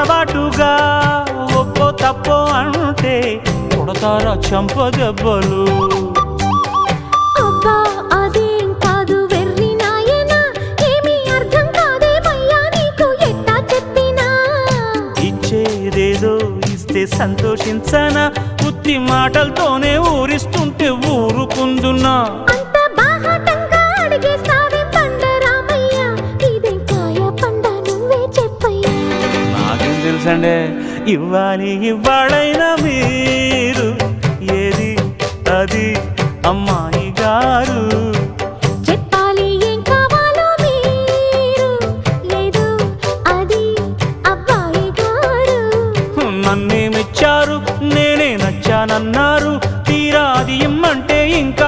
పొరపాటుగా ఒక్కో తప్పో అంటే కొడతారా చంప దెబ్బలు. ఇచ్చేదేదో ఇస్తే సంతోషించనా ఉత్తి మాటలతోనే ఊరిస్తుంటే ఊరుకుందున్నా తెలుసండి ఇవ్వాలి ఇవ్వాడైన మీరు. ఏది అది అమ్మాయి గారు. చెప్పాలి గారు. నన్నేమిచ్చారు నే